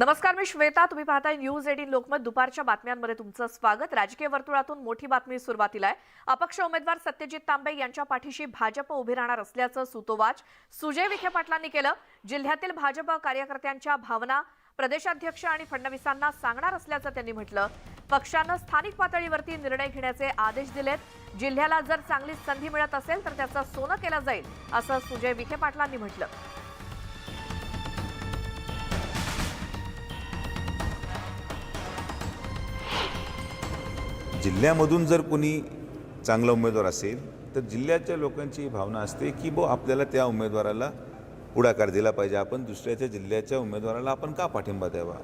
नमस्कार मी श्वेता. तुम्ही पाहताय न्यूज एटीन लोकमत. दुपारच्या बातम्यांमध्ये तुमचं स्वागत. राजकीय वर्तुळातून मोठी बातमी सुरुवातीला आहे. अपक्ष उमेदवार सत्यजित तांबे यांच्या पाठीशी भाजप उभी राहणार असल्याचं सुतोवाच सुजय विखे पाटलांनी केलं. जिल्ह्यातील भाजप कार्यकर्त्यांच्या भावना प्रदेशाध्यक्ष आणि फडणवीसांना सांगणार असल्याचं त्यांनी म्हटलं. पक्षानं स्थानिक पातळीवरती निर्णय घेण्याचे आदेश दिलेत. जिल्ह्याला जर चांगली संधी मिळत असेल तर त्याचं सोनं केलं जाईल असं सुजय विखे पाटलांनी म्हटलं. जिल्ह्यामधून जर कोणी चांगला उमेदवार असेल तर जिल्ह्याच्या लोकांची भावना असते की बो आपल्याला त्या उमेदवाराला पुढाकार दिला पाहिजे. आपण दुसऱ्याच्या जिल्ह्याच्या उमेदवाराला आपण का पाठिंबा द्यावा?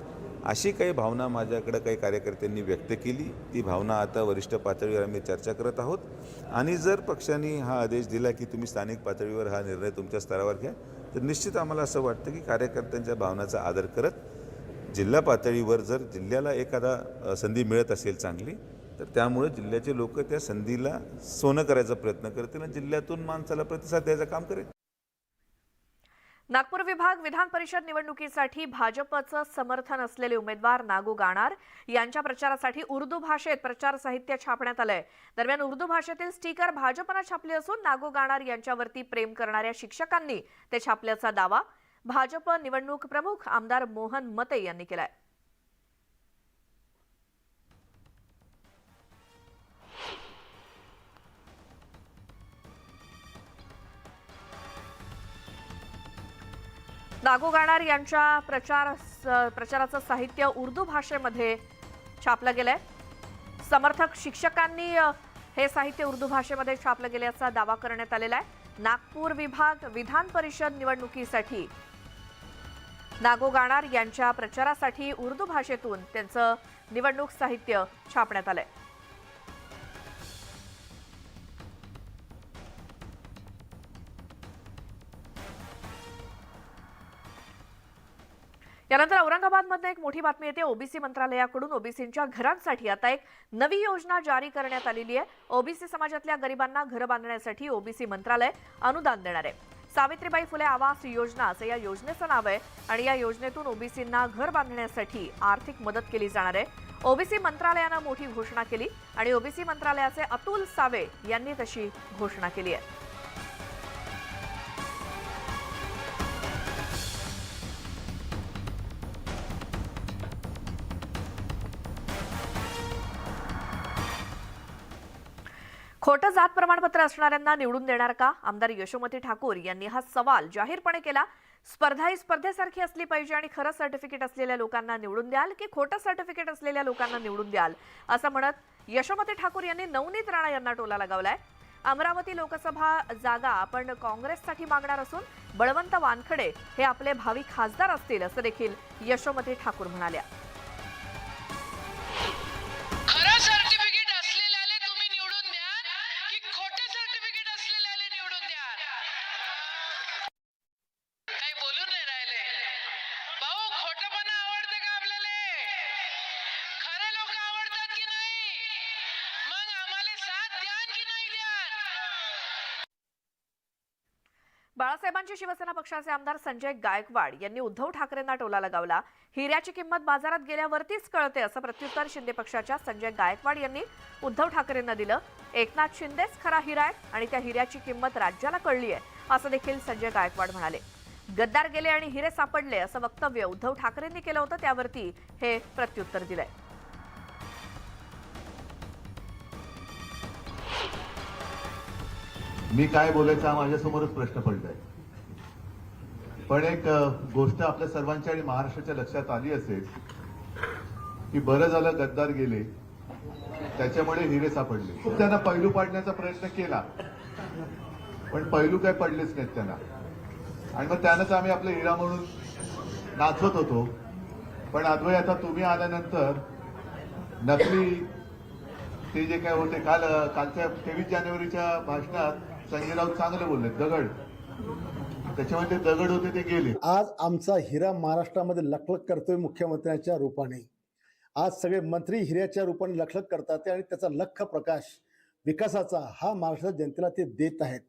अशी काही भावना माझ्याकडं काही कार्यकर्त्यांनी व्यक्त केली. ती भावना आता वरिष्ठ पातळीवर आम्ही चर्चा करत आहोत. आणि जर पक्षाने हा आदेश दिला की तुम्ही स्थानिक पातळीवर हा निर्णय तुमच्या स्तरावर घ्या तर निश्चित आम्हाला असं वाटतं की कार्यकर्त्यांच्या भावनाचा आदर करत जिल्हा पातळीवर जर जिल्ह्याला एखादा संधी मिळत असेल चांगली तर त्यामुळे जिल्ह्याचे लोक त्या संधीला सोनं करायचा प्रयत्न करतील आणि जिल्ह्यातून माणसाला प्रतिसाद द्यायचं काम करेल. नागपूर विभाग विधान परिषद निवडणुकीसाठी भाजपचं समर्थन असलेले उमेदवार नागू गाणार यांच्या प्रचारासाठी उर्दू भाषेत प्रचार साहित्य छापण्यात आलंय. दरम्यान उर्दू भाषेतील स्टिकर भाजपनं छापले असून नागू गाणार यांच्यावरती प्रेम करणाऱ्या शिक्षकांनी ते छापल्याचा दावा भाजप निवडणूक प्रमुख आमदार मोहन मते यांनी केलाय. नागो गाणार यांच्या प्रचार स- प्रचाराचं साहित्य उर्दू भाषेमध्ये छापलं गेलंय. समर्थक शिक्षकांनी हे साहित्य उर्दू भाषेमध्ये छापलं गेल्याचा दावा करण्यात आलेला आहे. नागपूर विभाग विधान परिषद निवडणुकीसाठी नागो गाणार यांच्या प्रचारासाठी उर्दू भाषेतून त्यांचं निवडणूक साहित्य छापण्यात आलंय. यानंतर औरंगाबादमधनं एक मोठी बातमी येते. ओबीसी मंत्रालयाकडून ओबीसींच्या घरांसाठी आता एक नवी योजना जारी करण्यात आलेली आहे. ओबीसी समाजातल्या गरिबांना घरं बांधण्यासाठी ओबीसी मंत्रालय अनुदान देणार आहे. सावित्रीबाई फुले आवास योजना असं या योजनेचं नाव आहे आणि या योजनेतून ओबीसींना घर बांधण्यासाठी आर्थिक मदत केली जाणार आहे. ओबीसी मंत्रालयानं मोठी घोषणा केली आणि ओबीसी मंत्रालयाचे अतुल सावे यांनी तशी घोषणा केली आहे. खोटं जात प्रमाणपत्र असणाऱ्यांना निवडून देणार का? आमदार यशोमती ठाकूर यांनी हा सवाल जाहीरपणे केला. स्पर्धा ही स्पर्धेसारखी असली पाहिजे आणि खरं सर्टिफिकेट असलेल्या लोकांना निवडून द्याल की खोटं सर्टिफिकेट असलेल्या लोकांना निवडून द्याल? असं म्हणत यशोमती ठाकूर यांनी नवनीत राणा यांना टोला लगावलाय. अमरावती लोकसभा जागा आपण काँग्रेससाठी मागणार असून बळवंत वानखडे हे आपले भावी खासदार असतील असं देखील यशोमती ठाकूर म्हणाल्या. बाळासाहेबांची शिवसेना पक्षाचे आमदार संजय गायकवाड यांनी उद्धव ठाकरेंना टोला लगावला. हिऱ्याची किंमत बाजारात गेल्यावरतीच कळते असं प्रत्युत्तर शिंदे पक्षाच्या संजय गायकवाड यांनी उद्धव ठाकरेंना दिलं. एकनाथ शिंदेच खरा हिरा आहे आणि त्या हिऱ्याची किंमत राज्याला कळली आहे असं देखील संजय गायकवाड म्हणाले. गद्दार गेले आणि हिरे सापडले असं वक्तव्य उद्धव ठाकरेंनी केलं होतं त्यावरती हे प्रत्युत्तर दिलंय. मी काय बोलायचं हा माझ्यासमोरच प्रश्न पडलाय. पण एक गोष्ट आपल्या सर्वांच्या आणि महाराष्ट्राच्या लक्षात आली असेल की बरं झालं गद्दार गेले त्याच्यामुळे हिरे सापडले. त्यांना पैलू पाडण्याचा प्रयत्न केला पण पैलू काय पडलेच नाहीत त्यांना. आणि मग त्यानंच आम्ही आपला हिरा म्हणून नाचवत होतो. पण अद्वय आता तुम्ही आल्यानंतर नकली ते जे काय होते काल कालच्या तेवीस जानेवारीच्या भाषणात संजय राऊत चांगले बोलले दगड. त्याच्यामध्ये दगड होते ते गेले. आज आमचा हिरा महाराष्ट्रामध्ये लखलख करतोय मुख्यमंत्र्यांच्या रूपाने. आज सगळे मंत्री हिऱ्याच्या रूपाने लखलख करतात आणि त्याचा लख प्रकाश विकासाचा हा महाराष्ट्र जनतेला ते देत आहेत.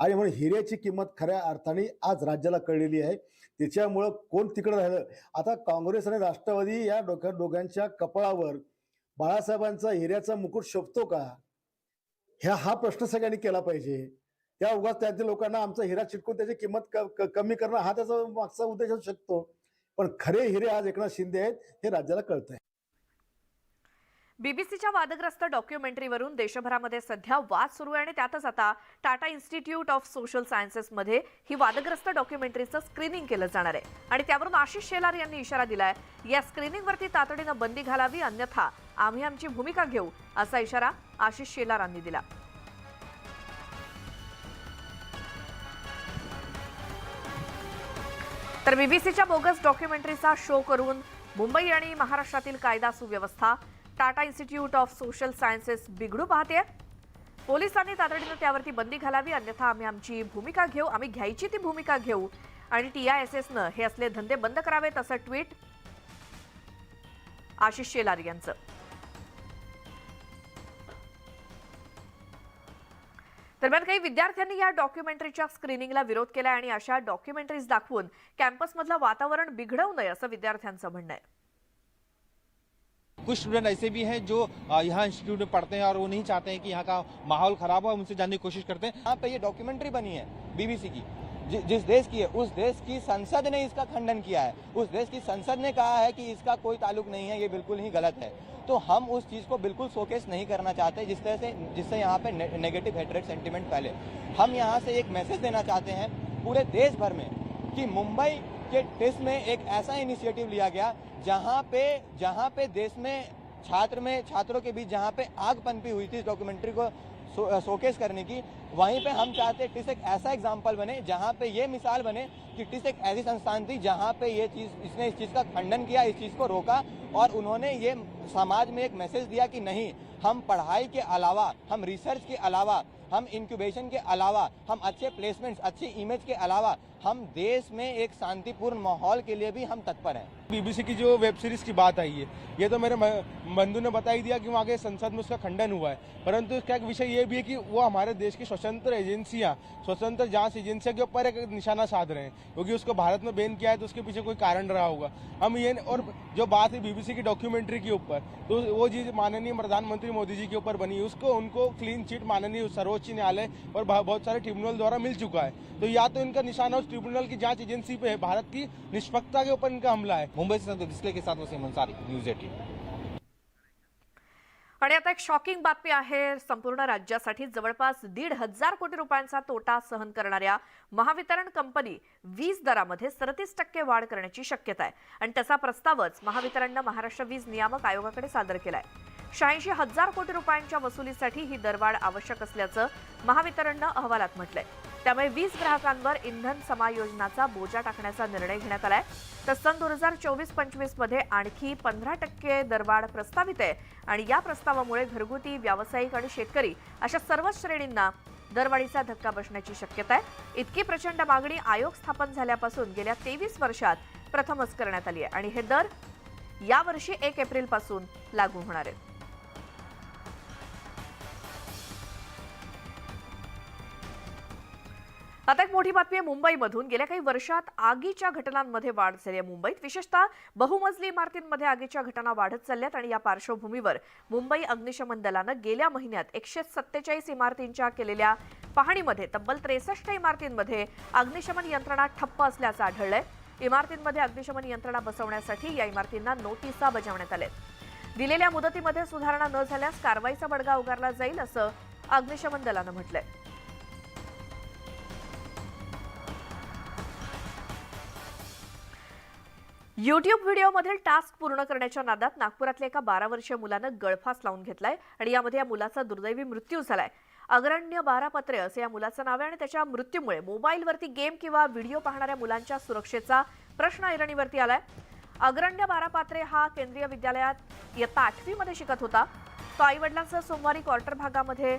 आणि म्हणून हिऱ्याची किंमत खऱ्या अर्थाने आज राज्याला कळलेली आहे. त्याच्यामुळं कोण तिकडं राहिलं? आता काँग्रेस आणि राष्ट्रवादी या डोक्या दोघांच्या कपाळावर बाळासाहेबांचा हिऱ्याचा मुकुट शोभतो का? ह्या हा प्रश्न सगळ्यांनी केला पाहिजे. त्या उगाच त्यातील लोकांना आमचा हिरा चिटकून त्याची किंमत कमी करणं हा त्याचा मागचा उद्देश असू शकतो. पण खरे हिरे आज एकनाथ शिंदे आहेत हे राज्याला कळत आहे बीबीसीच्या वादग्रस्त डॉक्युमेंटरीवरून देशभरामध्ये सध्या वाद सुरू आहे आणि त्यातच आता टाटा इन्स्टिट्यूट ऑफ सोशल सायन्सेसमध्ये ही वादग्रस्त डॉक्युमेंटरीचं स्क्रीनिंग केलं जाणार आहे. आणि त्यावरून आशिष शेलार यांनी इशारा दिलाय या स्क्रीनिंगवरती तातडीनं बंदी घालावी अन्यथा आम्ही आमची भूमिका घेऊ असा इशारा आशिष शेलारांनी दिला. तर बीबीसीच्या बोगस डॉक्युमेंटरीचा शो करून मुंबई आणि महाराष्ट्रातील कायदा सुव्यवस्था Tata institute of social sciences बिघडू पाहते पोलिसांनी तातडीनं त्यावरती बंदी घालावी अन्यथा आम्ही आमची भूमिका घेऊ आम्ही घ्यायची ती भूमिका घेऊ. आणि टी आय एस एसनं हे असले धंदे बंद करावेत असं ट्विट आशिष शेलार यांचं. दरम्यान काही विद्यार्थ्यांनी या डॉक्युमेंटरीच्या स्क्रीनिंगला विरोध केला आणि अशा डॉक्युमेंटरीज दाखवून कॅम्पसमधलं वातावरण बिघडवू नये असं विद्यार्थ्यांचं म्हणणं आहे. कुछ स्टूडेंट ऐसे भी हैं जो यहाँ इंस्टीट्यूट में पढ़ते हैं और वो नहीं चाहते हैं कि यहाँ का माहौल खराब हो उनसे जानने की कोशिश करते हैं। यहाँ पे ये डॉक्यूमेंट्री बनी है बीबीसी की। जिस देश की है उस देश की संसद ने इसका खंडन किया है। उस देश की संसद ने कहा है कि इसका कोई ताल्लुक नहीं है ये बिल्कुल ही गलत है। तो हम उस चीज़ को बिल्कुल शोकेस नहीं करना चाहते जिस तरह से जिससे यहाँ पे ने, नेगेटिव हेट्रेड सेंटिमेंट फैले। हम यहाँ से एक मैसेज देना चाहते हैं पूरे देश भर में कि मुंबई के टेस्ट में एक ऐसा इनिशिएटिव लिया गया जहाँ पे जहाँ पे देश में छात्र में छात्रों के बीच जहाँ पे आग पनपी हुई थी इस डॉक्यूमेंट्री को शोकेस करने की। वहीं पे हम चाहते हैं टिस एक ऐसा एग्ज़ाम्पल बने, जहाँ पे ये मिसाल बने कि टिस एक ऐसी संस्थान थी जहाँ पे ये चीज़, इसने इस चीज़ का खंडन किया, इस चीज़ को रोका और उन्होंने ये समाज में एक मैसेज दिया कि नहीं, हम पढ़ाई के अलावा, हम रिसर्च के अलावा, हम इंक्यूबेशन के अलावा, हम अच्छे प्लेसमेंट्स अच्छी इमेज के अलावा, हम देश में एक शांतिपूर्ण माहौल के लिए भी हम तत्पर हैं। बीबीसी की जो वेब सीरीज़ की बात आई है, ये तो मेरे बंधु ने बता ही दिया कि वहाँ के संसद में उसका खंडन हुआ है। परंतु इसका एक विषय ये भी है कि वो हमारे देश की स्वतंत्र एजेंसियाँ, स्वतंत्र जाँच एजेंसियों के ऊपर एक निशाना साध रहे हैं, क्योंकि उसको भारत में बैन किया है तो उसके पीछे कोई कारण रहा होगा। हम ये और जो बात है बीबीसी की डॉक्यूमेंट्री के ऊपर तो वो चीज़ माननीय प्रधानमंत्री मोदी जी के ऊपर बनी, उसको, उनको क्लीन चिट माननीय सर्वोच्च न्यायालय और बहुत सारे ट्रिब्यूनल द्वारा मिल चुका है। तो या तो इनका निशाना उस ट्रिब्यूनल की जाँच एजेंसी पे है, भारत की निष्पक्षता के ऊपर इनका हमला है मुंबई से डिस्प्ले के साथ वसीम अंसारी न्यूज एटीन आणि आता एक शॉकिंग बातमी आहे संपूर्ण राज्यासाठी जवळपास दीड हजार कोटी रुपयांचा तोटा सहन करणाऱ्या महावितरण कंपनी वीज दरामध्ये सदतीस टक्के वाढ करण्याची शक्यता आहे. आणि तसा प्रस्तावच महावितरणनं महाराष्ट्र वीज नियामक आयोगाकडे सादर केलाय. शहाऐंशी हजार कोटी रुपयांच्या वसुलीसाठी ही दरवाढ आवश्यक असल्याचं महावितरणनं अहवालात म्हटलंय. त्यामुळे वीज ग्राहकांवर इंधन समायोजनाचा बोजा टाकण्याचा निर्णय घेण्यात आलाय. तर सन दोन हजार चोवीस पंचवीसमध्ये आणखी पंधरा टक्के दरवाढ प्रस्तावित आहे. आणि या प्रस्तावामुळे घरगुती व्यावसायिक आणि शेतकरी अशा सर्वच श्रेणींना दरवाढीचा धक्का बसण्याची शक्यता आहे. इतकी प्रचंड मागणी आयोग स्थापन झाल्यापासून गेल्या तेवीस वर्षात प्रथमच करण्यात आली आहे. आणि हे दर यावर्षी एक एप्रिलपासून लागू होणार आहेत. आता एक मोठी बातमी आहे मुंबईमधून. गेल्या काही वर्षात आगीच्या घटनांमध्ये वाढ झाली आहे मुंबईत. विशेषतः बहुमजली इमारतींमध्ये आगीच्या घटना वाढत चालल्यात आणि या पार्श्वभूमीवर मुंबई अग्निशमन दलानं गेल्या महिन्यात एकशे सत्तेचाळीस इमारतींच्या केलेल्या पाहणीमध्ये तब्बल त्रेसष्ट इमारतींमध्ये अग्निशमन यंत्रणा ठप्प असल्याचं आढळलंय. इमारतींमध्ये अग्निशमन यंत्रणा बसवण्यासाठी या इमारतींना नोटिसा बजावण्यात आल्या दिलेल्या मुदतीमध्ये सुधारणा न झाल्यास कारवाईचा बडगा उगारला जाईल असं अग्निशमन दलानं म्हटलंय. युट्यूब व्हिडिओमधील टास्क पूर्ण करण्याच्या नादात नागपुरातल्या एका बारा वर्षीय मुलानं गळफास लावून घेतलाय आणि यामध्ये या मुलाचा दुर्दैवी मृत्यू झालाय. अग्रण्य बारा पत्रे असं या मुलाचं नाव आहे आणि त्याच्या मृत्यूमुळे मोबाईलवरती गेम किंवा व्हिडिओ पाहणाऱ्या मुलांच्या सुरक्षेचा प्रश्न ऐरणीवरती आलाय. अग्रण्य बारा पात्रे हा केंद्रीय विद्यालयात इयत्ता आठवीमध्ये शिकत होता. तो आई वडिलांसह सोमवारी क्वार्टर भागामध्ये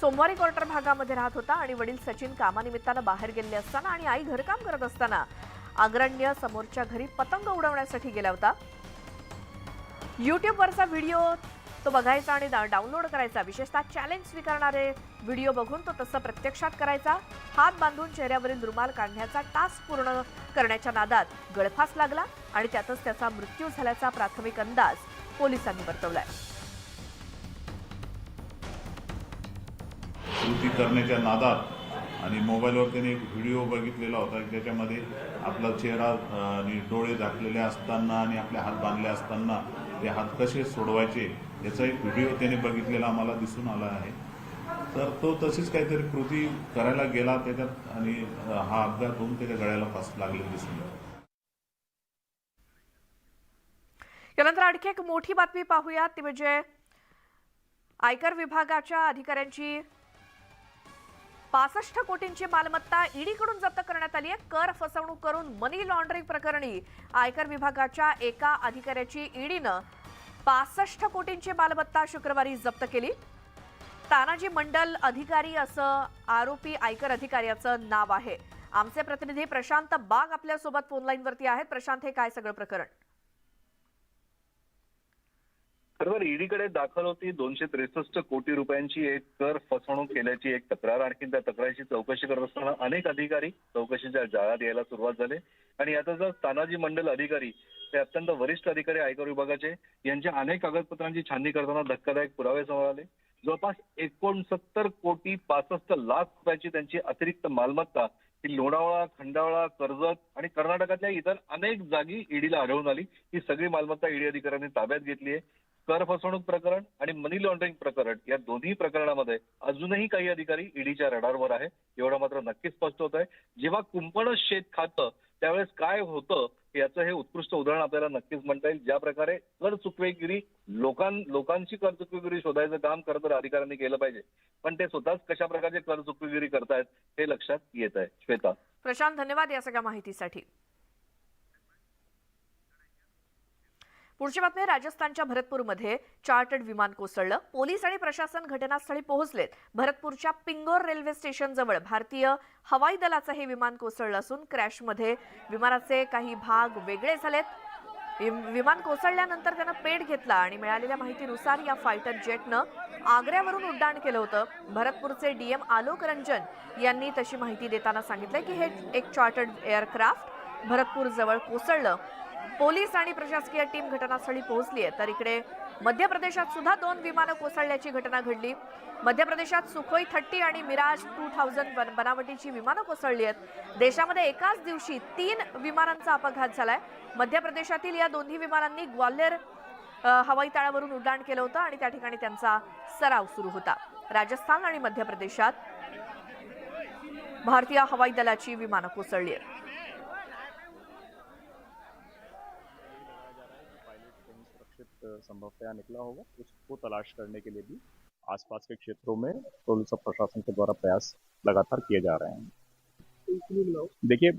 सोमवारी क्वार्टर भागामध्ये राहत होता आणि वडील सचिन कामानिमित्तानं बाहेर गेलेले असताना आणि आई घरकाम करत असताना अग्रण्य समोरच्या घरी पतंग उडवण्यासाठी गेला होता. युट्यूबवरचा व्हिडिओ तो बघायचा आणि डाउनलोड करायचा. विशेषतः चॅलेंज स्वीकारणारे व्हिडिओ बघून तो तसं प्रत्यक्षात करायचा. हात बांधून चेहऱ्यावरील रुमाल काढण्याचा टास्क पूर्ण करण्याच्या नादात गळफास लागला आणि त्यातच त्याचा मृत्यू झाल्याचा प्राथमिक अंदाज पोलिसांनी वर्तवलाय. करण्याच्या नादात आणि मोबाईलवर त्याने एक व्हिडिओ बघितलेला होता की त्याच्यामध्ये आपला चेहरा आणि डोळे झाकलेले असताना आणि आपले हात बांधले असताना ते हात कसे सोडवायचे याचा एक व्हिडिओ त्याने बघितलेला आम्हाला दिसून आला आहे. तर तो तशीच काहीतरी कृती करायला गेला त्याच्यात आणि हा अपघात होऊन त्याच्या गळ्याला फास लागले दिसून यानंतर आणखी एक मोठी बातमी पाहूयात ती म्हणजे आयकर विभागाच्या अधिकाऱ्यांची पासष्ट कोटींची मालमत्ता ईडीकडून जप्त करण्यात आली आहे. कर फसवणूक करून मनी लॉन्ड्रिंग प्रकरणी आयकर विभागाच्या एका अधिकाऱ्याची ईडीनं पासष्ट कोटींची मालमत्ता शुक्रवारी जप्त केली. तानाजी मंडल अधिकारी असं आरोपी आयकर अधिकाऱ्याचं नाव आहे. आमचे प्रतिनिधी प्रशांत बाग आपल्यासोबत फोनलाईनवरती आहेत. प्रशांत हे काय सगळं प्रकरण? बरोबर ईडीकडे दाखल होती दोनशे त्रेसष्ट कोटी रुपयांची एक कर फसवणूक केल्याची एक तक्रार. आणखी त्या तक्रारीची चौकशी करत असताना अनेक अधिकारी चौकशीच्या जाळ्यात यायला सुरुवात झाली. आणि याचा जर तानाजी मंडल अधिकारी ते अत्यंत वरिष्ठ अधिकारी आयकर विभागाचे यांच्या अनेक कागदपत्रांची छाननी करताना धक्कादायक पुरावे समोर आले. जवळपास एकोणसत्तर कोटी पासष्ट लाख रुपयाची त्यांची अतिरिक्त मालमत्ता ही लोणावळा खंडावळा कर्जत आणि कर्नाटकातल्या इतर अनेक जागी ईडीला आढळून आली. ही सगळी मालमत्ता ईडी अधिकाऱ्यांनी ताब्यात घेतली आहे. कर फसवणूक प्रकरण आणि मनी लॉन्ड्रिंग प्रकरण या दोन्ही प्रकरणामध्ये अजूनही काही अधिकारी ईडीच्या रडारवर आहे. एवढं मात्र नक्कीच स्पष्ट होत आहे जेव्हा कुंपण शेत खातं त्यावेळेस काय होतं याचं हे उत्कृष्ट उदाहरण आपल्याला नक्कीच म्हणता येईल. ज्या प्रकारे कर चुकवेगिरी लोकां लोकांची कर चुकवेगिरी शोधायचं काम खरं तर अधिकाऱ्यांनी केलं पाहिजे. पण ते स्वतःच कशा प्रकारचे कर चुकवेगिरी करतायत हे लक्षात येत आहे श्वेता. प्रशांत धन्यवाद या सगळ्या माहितीसाठी. पुढची बातमी राजस्थानच्या भरतपूरमध्ये चार्टर्ड विमान कोसळलं. पोलीस आणि प्रशासन घटनास्थळी पोहोचलेत. भरतपूरच्या पिंगोर रेल्वे स्टेशनजवळ भारतीय हवाई दलाचं हे विमान कोसळलं असून क्रॅशमध्ये विमानाचे काही भाग वेगळे झालेत. विमान कोसळल्यानंतर त्यानं पेट घेतला आणि मिळालेल्या माहितीनुसार या फायटर जेटनं आग्र्यावरून उड्डाण केलं होतं. भरतपूरचे डीएम आलोक रंजन यांनी तशी माहिती देताना सांगितलं की हे एक चार्टर्ड एअरक्राफ्ट भरतपूर जवळ कोसळलं. पोलीस आणि प्रशासकीय टीम घटनास्थळी पोहोचली आहे. तर इकडे मध्य प्रदेशात सुद्धा दोन विमानं कोसळल्याची घटना घडली. मध्य प्रदेशात सुखोई थर्टी आणि मिराज टू थाउजंड बनावटीची विमानं कोसळली आहेत. देशामध्ये एकाच दिवशी तीन विमानांचा अपघात झालाय. मध्य प्रदेशातील या दोन्ही विमानांनी ग्वाल्हेर हवाई तळावरून उड्डाण केलं होतं आणि त्या ठिकाणी त्यांचा सराव सुरू होता. राजस्थान आणि मध्य प्रदेशात भारतीय हवाई दलाची विमानं कोसळली आहेत. संभवतया निकला होगा। उसको तलाश करने के लिए भी आसपास के क्षेत्रों में पुलिस और प्रशासन के द्वारा प्रयास लगातार किए जा रहे हैं। देखिए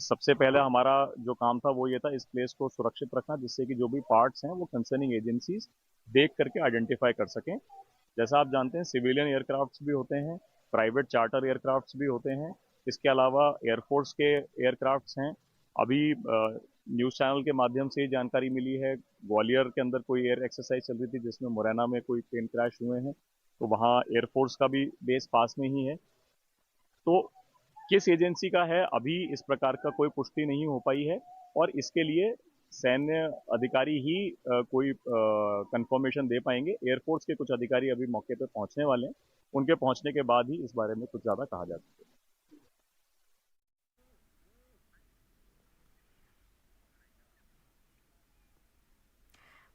सबसे पहले हमारा जो काम था वो ये था इस प्लेस को सुरक्षित रखना जिससे कि जो भी पार्ट्स हैं वो कंसर्निंग एजेंसीज देख करके आइडेंटिफाई कर सकें। जैसा आप जानते हैं सिविलियन एयरक्राफ्ट्स भी होते हैं प्राइवेट चार्टर एयरक्राफ्ट्स भी होते हैं। इसके अलावा एयरफोर्स के एयरक्राफ्ट्स हैं। अभी न्यूज़ चैनल के माध्यम से जानकारी मिली है। ग्वालियर के अंदर कोई एयर एक्सरसाइज चल रही थी जिसमें मुरैना में कोई प्लेन क्रैश हुए हैं तो वहाँ एयरफोर्स का भी बेस पास में ही है। तो किस एजेंसी का है अभी इस प्रकार का कोई पुष्टि नहीं हो पाई है और इसके लिए सैन्य अधिकारी ही अ, कोई कंफर्मेशन दे पाएँगे। एयरफोर्स के कुछ अधिकारी अभी मौके पर पहुँचने वाले हैं। उनके पहुँचने के बाद ही इस बारे में कुछ ज़्यादा कहा जा सकता है।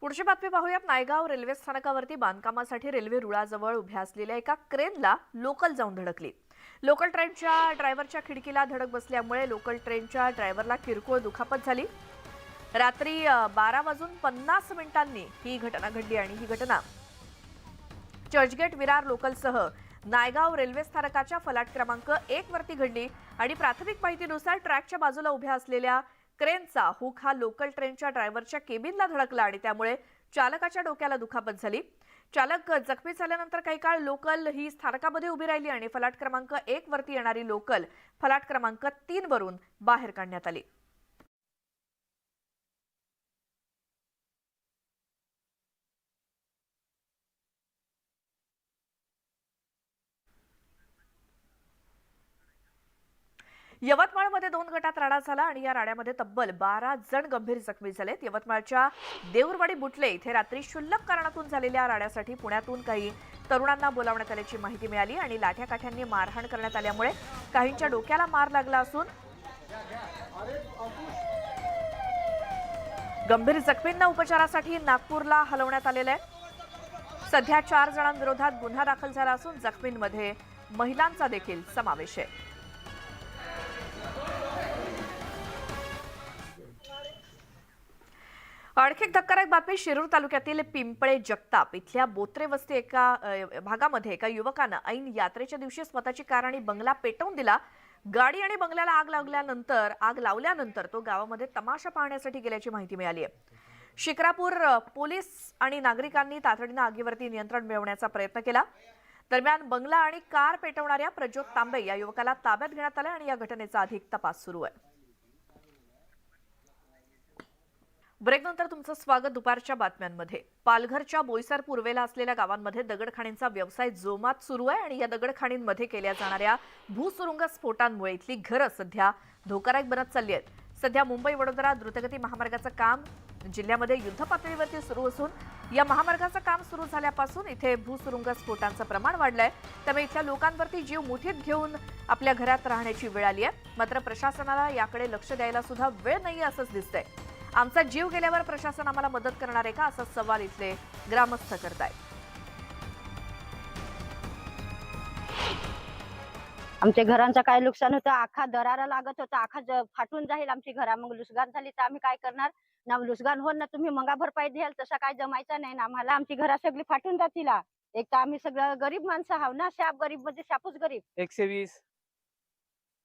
पुढची बातमी पाहूयात. नायगाव रेल्वे स्थानकावरती बांधकामासाठी रेल्वे रुळाजवळ उभ्या असलेल्या एका क्रेनला लोकल जाऊन धडकली. लोकल ट्रेनच्या ड्रायव्हरच्या खिडकीला धडक बसल्यामुळे लोकल ट्रेनच्या ड्रायव्हरला किरकोळ दुखापत झाली. रात्री बारा वाजून पन्नास मिनिटांनी ही घटना घडली आणि ही घटना चर्चगेट विरार लोकलसह नायगाव रेल्वे स्थानकाच्या फलाट क्रमांक एक वरती घडली आणि प्राथमिक माहितीनुसार ट्रॅकच्या बाजूला उभ्या असलेल्या क्रेनचा हुक हा लोकल ट्रेनच्या ड्रायव्हरच्या केबिनला धडकला आणि त्यामुळे चालकाच्या डोक्याला दुखापत झाली. चालक जखमी झाल्यानंतर काही काळ लोकल ही स्थानकामध्ये उभी राहिली आणि फलाट क्रमांक एक वरती येणारी लोकल फलाट क्रमांक तीन वरून बाहेर काढण्यात आली. यवतमाळमध्ये दोन गटात राडा झाला आणि या राड्यामध्ये तब्बल बारा जण गंभीर जखमी झालेत. यवतमाळच्या देऊरवाडी बुटले इथे रात्री क्षुल्लक कारणातून झालेल्या राड्यासाठी पुण्यातून काही तरुणांना बोलावण्यात आल्याची माहिती मिळाली आणि लाठ्याकाठ्यांनी मारहाण करण्यात आल्यामुळे काहींच्या डोक्याला मार लागला असून गंभीर जखमींना उपचारासाठी नागपूरला हलवण्यात आलेलं आहे. सध्या चार जणांविरोधात गुन्हा दाखल झाला असून जखमींमध्ये महिलांचा देखील समावेश आहे. आणखी एक धक्कादायक बातमी शिरूर तालुक्यातील पिंपळे जगताप इथल्या बोत्रे वस्ती एका भागामध्ये एका युवकानं ऐन यात्रेच्या दिवशी स्वतःची कार आणि बंगला पेटवून दिला. गाडी आणि बंगल्याला आग लागल्यानंतर आग लावल्यानंतर तो गावामध्ये तमाशा पाहण्यासाठी गेल्याची माहिती मिळाली आहे. शिक्रापूर पोलीस आणि नागरिकांनी तातडीनं आगीवरती नियंत्रण मिळवण्याचा प्रयत्न केला. दरम्यान बंगला आणि कार पेटवणाऱ्या प्रज्योत तांबे या युवकाला ताब्यात घेण्यात आलं आणि या घटनेचा अधिक तपास सुरू आहे. ब्रेकनंतर तुमचं स्वागत दुपारच्या बातम्यांमध्ये. पालघरच्या बोईसर पूर्वेला असलेल्या गावांमध्ये दगडखाणींचा व्यवसाय जोमात सुरू आहे आणि या दगडखाणींमध्ये केल्या जाणाऱ्या भूसुरुंग स्फोटांमुळे इथली घरं सध्या धोकादायक बनत चालली आहेत. सध्या मुंबई वडोदरा द्रुतगती महामार्गाचं काम जिल्ह्यामध्ये युद्ध पातळीवरती सुरू असून या महामार्गाचं काम सुरू झाल्यापासून इथे भूसुरुंग स्फोटांचं प्रमाण वाढलंय. त्यामुळे इथल्या लोकांवरती जीव मुठीत घेऊन आपल्या घरात राहण्याची वेळ आली आहे. मात्र प्रशासनाला याकडे लक्ष द्यायला सुद्धा वेळ नाही असंच दिसतंय. आमचा जीव गेल्यावर प्रशासन आम्हाला मदत करणार आहे का? असा सवाल इथले ग्रामस्थ करतायत. आमच्या घरांचं काय नुकसान होतं? आखा दरारा लागत होता. आखा फाटून जाईल आमची घरा. मग लुसगान झाली तर आम्ही काय करणार? ना लुसगान होईल ना तुम्ही मंगा भरपाई द्याल. तसं काय जमायचं नाही ना. आम्हाला आमची घरा सगळी फाटून जातील. एक तर आम्ही सगळं गरीब माणसं आहो ना. शाप गरीब म्हणजे शापूच गरीब. एकशे वीस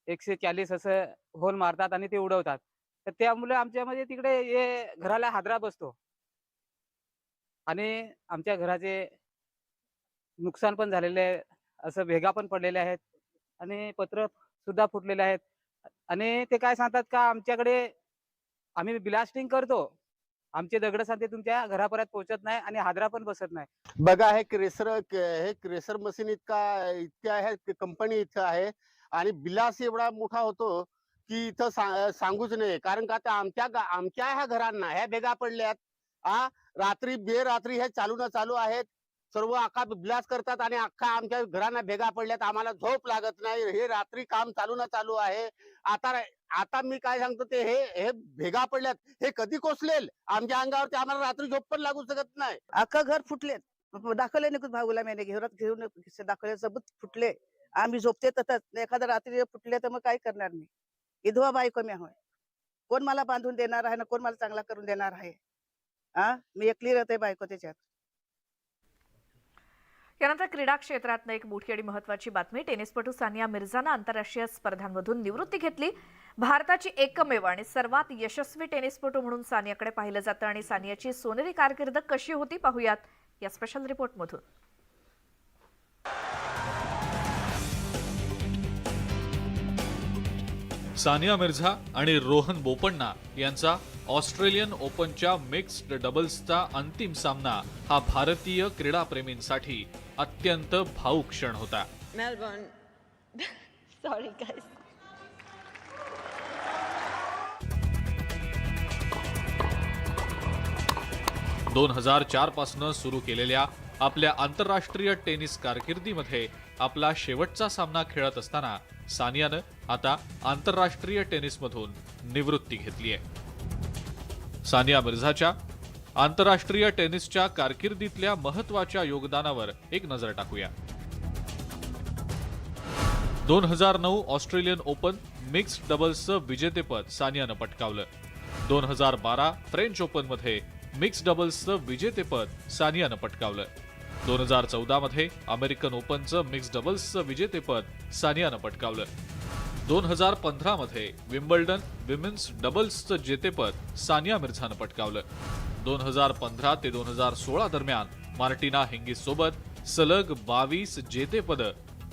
एकशे चाळीस असं होल मारतात आणि ते उडवतात. तर त्यामुळे आमच्यामध्ये तिकडे हे घराला हादरा बसतो. आणि आमच्या घराचे नुकसान पण झालेले आहे. असं भेगा पण पडलेले आहेत. आणि पत्र सुद्धा फुटलेले आहेत. आणि ते काय सांगतात का आमच्याकडे आम्ही ब्लास्टिंग करतो. आमचे दगड सांगते तुमच्या घरापर्यंत पोहोचत नाही आणि हादरा पण बसत नाही. बघा हे क्रेसर हे क्रेसर मशीन इतका इतक्या आहे कंपनी इथं आहे. आणि बिलास एवढा मोठा होतो की इथं सा- सांगूच नये. कारण का त्या आमच्या आमच्या ह्या घरांना ह्या भेगा पडल्यात. आ रात्री बेरात्री हे चालू न चालू आहेत. सर्व अख्खा ब्लास्ट करतात आणि अख्खा आमच्या घरांना भेगा पडल्यात. आम्हाला झोप लागत नाही. हे रात्री काम चालू न चालू आहे. आता आता मी काय सांगतो ते हे हे भेगा पडल्यात. हे कधी कोसलेल? आमच्या अंगावरती आम्हाला रात्री झोप पण लागू शकत नाही. अख्खा घर फुटलेत. दाखवले नाही भाऊला मी घरात घेऊन दाखवले सबूत फुटले. आम्ही झोपते तसंच. एखाद्या रात्री फुटले तर मग काय करणार नाही विधवा बायको मी होय. कोण मला बांधून देणार आहे ना कोण मला चांगला करून देणार आहे? हा मी एकली राहते बायको त्याच्यात. त्यानंतर क्रीडा क्षेत्रातनं एक मोठी आणि महत्वाची बातमी. टेनिसपटू सानिया मिर्झानं आंतरराष्ट्रीय स्पर्धांमधून निवृत्ती घेतली. भारताची एकमेव आणि सर्वात यशस्वी टेनिसपटू म्हणून सानियाकडे पाहिलं जातं. आणि सानियाची सोनेरी कारकीर्द कशी होती पाहूयात या स्पेशल रिपोर्टमधून सानिया मिर्झा आणि रोहन बोपण्णा यांचा ऑस्ट्रेलियन ओपनच्या मिक्स्ड डबल्सचा अंतिम सामना हा भारतीय क्रीडाप्रेमींसाठी अत्यंत भाऊक क्षण होता. मेलबर्न. सॉरी दोन हजार चार पासनं सुरू केलेल्या आपल्या आंतरराष्ट्रीय टेनिस कारकिर्दीमध्ये आपला शेवटचा सामना खेळत असताना सानियानं आता आंतरराष्ट्रीय टेनिसमधून निवृत्ती घेतली आहे. सानिया मिर्झाच्या आंतरराष्ट्रीय टेनिसच्या कारकिर्दीतल्या महत्त्वाच्या योगदानावर एक नजर टाकूया. दोन हजार नऊ ऑस्ट्रेलियन ओपन मिक्स डबल्सचं विजेतेपद सानियानं पटकावलं. दोन हजार बारा फ्रेंच ओपनमध्ये मिक्स डबल्सचं विजेतेपद सानियानं पटकावलं. दोन हजार चौदा मध्ये अमेरिकन ओपनचं मिक्स डबल्सचं विजेतेपद सानियानं पटकावलं. दोन हजार पंधरामध्ये विम्बल्डन विमेन्स डबल्सचं जेतेपद सानिया मिर्झानं पटकावलं. दोन हजार पंधरा ते दोन हजार सोळा दरम्यान मार्टिना हिंगीस सोबत सलग बावीस जेतेपद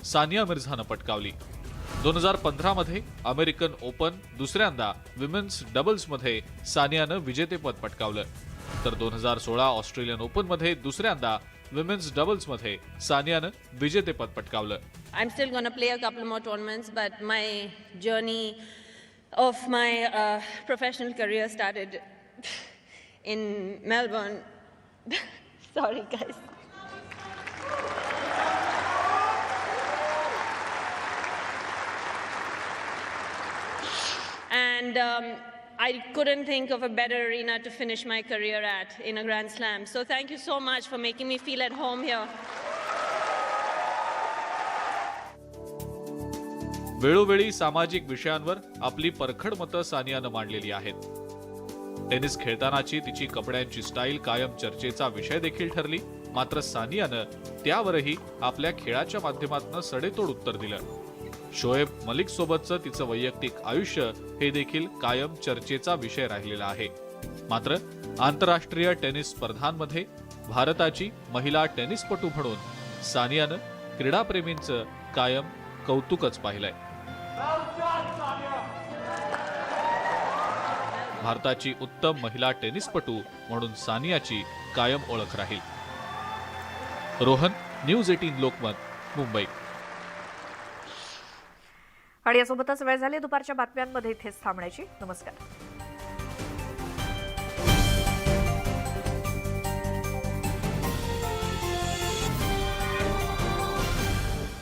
सानिया मिर्झानं पटकावली. दोन हजार पंधरामध्ये अमेरिकन ओपन दुसऱ्यांदा विमेन्स डबल्समध्ये सानियानं विजेतेपद पटकावलं. तर दोन हजार सोळा ऑस्ट्रेलियन ओपनमध्ये दुसऱ्यांदा विमेन्स डबल्समध्ये सानियानं विजेतेपद पटकावलं I'm still going to play a couple more tournaments, but my journey of my uh, professional career started in Melbourne. Sorry, guys. And um, I couldn't think of a better arena to finish my career at in a Grand Slam. So thank you so much for making me feel at home here. वेळोवेळी सामाजिक विषयांवर आपली परखड मतं सानियानं मांडलेली आहेत tennis खेळतानाची तिची कपड्यांची स्टाईल कायम चर्चेचा विषय देखील ठरली मात्र सानियानं त्यावरही आपल्या खेळाच्या माध्यमातून सडेतोड उत्तर दिलं शोएब मलिक सोबतचं तिचं वैयक्तिक आयुष्य हे देखील कायम चर्चेचा विषय राहिलेला आहे. मात्र आंतरराष्ट्रीय टेनिस स्पर्धांमध्ये भारताची महिला टेनिसपटू म्हणून सानियानं क्रीडाप्रेमींचं कायम कौतुकच पाहिलंय. भारताची उत्तम महिला टेनिसपटू म्हणून सानियाची कायम ओळख राहील. Rohan news eighteen Lokmat Mumbai. आणि यासोबतच वेळ झाली दुपारच्या बातम्यांमध्ये इथेच थांबण्याची. नमस्कार.